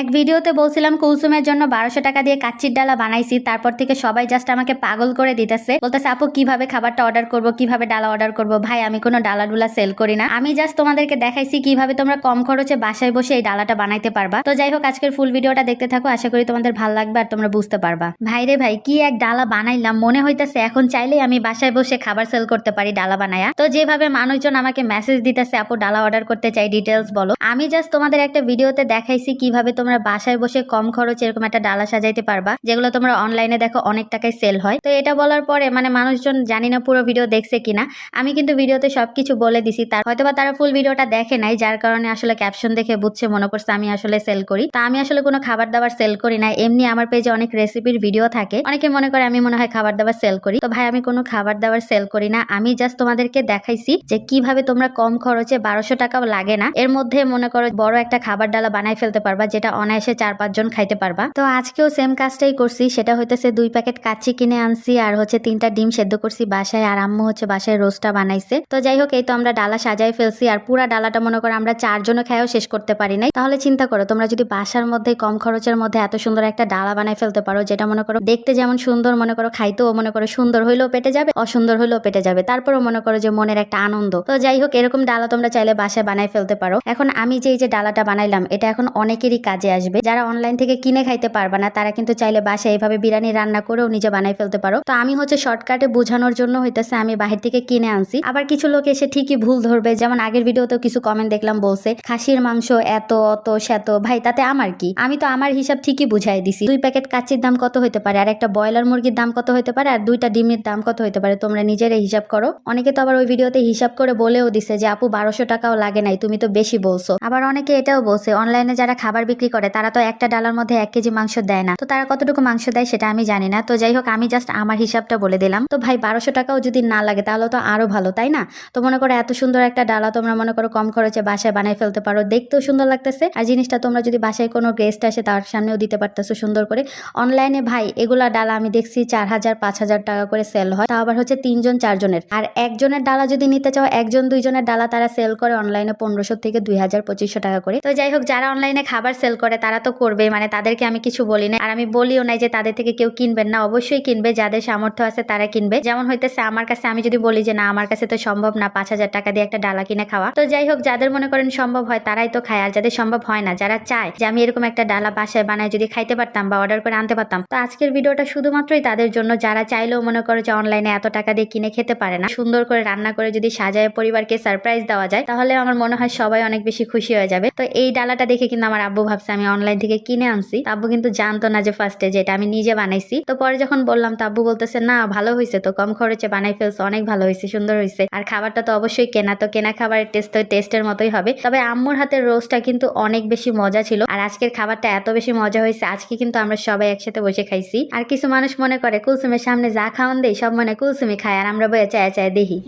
এক ভিডিওতে বলছিলাম, কুলসুমের জন্য বারোশো টাকা দিয়ে কাচ্চির ডালা বানাইছি, তারপর থেকে সবাই জাস্ট আমাকে পাগল করে দিতেছে। বলতেছে, আপু, কীভাবে খাবারটা অর্ডার করব? কীভাবে ডালা অর্ডার করব? ভাই, আমি কোনো ডালা ডুলা সেল করি না। আমি জাস্ট তোমাদেরকে দেখাইছি কীভাবে তোমরা কম খরচে বাসায় বসে এই ডালাটা বানাইতে পারবা। তো যাই হোক, আজকের ফুল ভিডিওটা দেখতে থাকো। আশা করি তোমাদের ভালো লাগবে আর তোমরা বুঝতে পারবা। ভাই রে ভাই, কি এক ডালা বানাইলাম? মনে হইতেছে এখন চাইলেই আমি বাসায় বসে খাবার সেল করতে পারি ডালা বানায়া। তো যেভাবে মানুষজন আমাকে মেসেজ দিতেছে, আপু, ডালা অর্ডার করতে চাই ডিটেলস বলো। আমি জাস্ট তোমাদের একটা ভিডিওতে দেখাইছি কীভাবে তোমরা বাসায় বসে কম খরচে এরকম একটা ডালা সাজাইতে পারবা, যেগুলো তোমরা অনলাইনে দেখো অনেক টাকায় সেল হয়। তো এটা বলার পরে মানে মানুষজন জানি না পুরো ভিডিও দেখছে কিনা। আমি কিন্তু ভিডিওতে সবকিছু বলে দিছি, তার হয়তোবা তারা ফুল ভিডিওটা দেখে নাই, যার কারণে আসলে ক্যাপশন দেখে বুঝছে, মনে করছে আমি আসলে সেল করি। তা আমি আসলে কোনো খাবার দাবার সেল করি না এমনি আমার পেজে অনেক রেসিপির ভিডিও থাকে। অনেকে মনে করে আমি মনে হয় খাবার দাবার সেল করি। তো ভাই, আমি কোনো খাবার দাবার সেল করি না, আমি জাস্ট তোমাদেরকে দেখাইছি যে কীভাবে তোমরা কম খরচে বারোশো টাকাও লাগে না। এর মধ্যে মনে করো বড় একটা খাবার ডালা বানাই ফেলতে পারবা, যেটা অনায়াসে চার পাঁচজন খাইতে পারবা। তো আজকেও সেম কাজটাই করছি, সেটা হইতেছে দুই প্যাকেট কাচ্চি কিনে আনছি, আর হচ্ছে তিনটা ডিম সেদ্ধ করছি বাসায়, আর আম্মু হচ্ছে বাসায় রোস্টটা বানাইছে। তো যাই হোক, এই তো আমরা ডালা সাজাই ফেলছি, আর পুরা ডালাটা মনে করো আমরা চারজনও খাইও শেষ করতে পারি নাই। তাহলে চিন্তা করো, তোমরা যদি বাসার মধ্যে কম খরচের মধ্যে এত সুন্দর একটা ডালা বানাই ফেলতে পারো, যেটা মনে করো দেখতে যেমন সুন্দর মনে করো, খাইতেও মনে করো সুন্দর হইলেও পেটে যাবে, অসুন্দর হইলেও পেটে যাবে। তারপরও মনে করো যে মনের একটা আনন্দ। তো যাই হোক, এরকম ডালা তোমরা চাইলে বাসায় বানাই ফেলতে পারো। এখন আমি যে এই যে ডালাটা বানাইলাম, এটা এখন অনেকেরই কাজে আসবে। যারা অনলাইন থেকে কিনে খাইতে পারবে না, তারা কিন্তু চাইলে বাসায় এইভাবে বিরিয়ানি রান্না করেও নিজে বানাই ফেলতে পারো। তো আমি হচ্ছে শর্টকাটে বোঝানোর জন্য হইতেছে আমি বাহির থেকে কিনে আনছি। আবার কিছু লোক এসে ঠিকই ভুল ধরবে। যেমন আগের ভিডিওতেও কিছু কমেন্ট দেখলাম বলছে, খাসির মাংস এত, অত শ্যাত ভাই, তাতে আমার কি? আমি তো আমার হিসাব ঠিকই বুঝাই দিছি। দুই প্যাকেট কাচ্চির দাম কত হতে পারে? আর একটা ব্রয়লার মুরগির দাম কত হতে পারে? আর দুইটা ডিমের দাম কত হতে পারে? তোমরা নিজেরাই হিসাব করো। অনেকে তো আবার ওই ভিডিওতে হিসাব করে বলেও দিছে যে, আপু, বারোশো টাকাও লাগে নাই, তুমি তো বেশি বলছো। আবার অনেকে এটাও বলছে অনলাইনে যারা খাবার বিক্রি করে তারা তো একটা ডালার মধ্যে এক কেজি মাংস দেয় না। তো তারা কতটুকু মাংস দেয় সেটা আমি জানি না। তো যাই হোক, আমি জাস্ট আমার হিসাবটা বলে দিলাম। তো ভাই, বারোশো টাকাও যদি না লাগে, তাহলে তো আরও ভালো, তাই না? তো মনে করো এত সুন্দর একটা ডালা তোমরা মনে করো কম খরচে বাসায় বানাই ফেলতে পারো। দেখতেও সুন্দর লাগতেছে। আর জিনিসটা তোমরা যদি বাসায় কোনো গেস্ট আসে, তার সামনেও দিতে পারতেছো সুন্দর করে। অনলাইনে ভাই, এগুলা ডালা আমি দেখছি চার হাজার, পাঁচ হাজার টাকা করে সেল হয়। তা আবার হচ্ছে তিনজন, চারজনের। আর একজনের ডালা যদি নিতে চাও, একজন, দুইজনের ডালা তারা সেল করে অনলাইনে পনেরোশো থেকে দুই হাজার, পঁচিশশো টাকা করে। তো যাই হোক, যারা অনলাইনে খাবার সেল করে, তারা তো করবে মানে তাদেরকে আমি কিছু বলি না আর আমি বলিও নাই যে তাদের থেকে কেউ কিনবেন না। অবশ্যই কিনবে, যাদের সামর্থ্য আছে তারা কিনবে। যেমন হইতেছে আমার কাছে, আমি যদি বলি যে না, আমার কাছে তো সম্ভব না পাঁচ হাজার টাকা দিয়ে একটা ডালা কিনে খাওয়া। তো যাই হোক, যাদের মনে করেন সম্ভব হয় তারাই তো খায়। আর যাদের সম্ভব হয় না, যারা চায় যে আমি এরকম একটা ডালা বাসায় বানায় যদি খাইতে পারতাম বা অর্ডার করে আনতে পারতাম। তো আজকের ভিডিওটা শুধুমাত্রই তাদের জন্য। যারা চাইলেও মনে করো যে অনলাইনে এত টাকা দিয়ে কিনে খেতে পারে না, সুন্দর করে রান্না করে যদি সাজায় পরিবারকে সারপ্রাইজ দেওয়া যায়, তাহলে আমার মনে হয় সবাই অনেক বেশি খুশি হয়ে যাবে। তো এই ডালাটা দেখে কিন্তু আমার আব্বু ভাবছে আমি অনলাইন থেকে কিনে আনছি। তো আব্বু কিন্তু জানতো না যে ফার্স্টে যে এটা আমি নিজে বানাইছি। তো পরে যখন বললাম তো আব্বু বলতেছে, না, ভালো হয়েছে তো, কম খরচে বানাই ফেলছে, অনেক ভালো হয়েছে সুন্দর হয়েছে আর খাবারটা তো অবশ্যই কেনা, তো কেনা খাবারের টেস্ট তো টেস্টের মতোই হবে। তবে আম্মুর হাতের রোস্টটা কিন্তু অনেক বেশি মজা ছিল, আর আজকের খাবারটা এত বেশি মজা হয়েছে, আজকে কিন্তু আমরা সবাই একসাথে বসে খাইছি। আর কিছু মানুষ মনে করে, কুলসুমের সামনে যা খাওয়ান দেই, সব মনে কুলসুমি খায়, আর আমরা বয়ে চায় চায় দেখি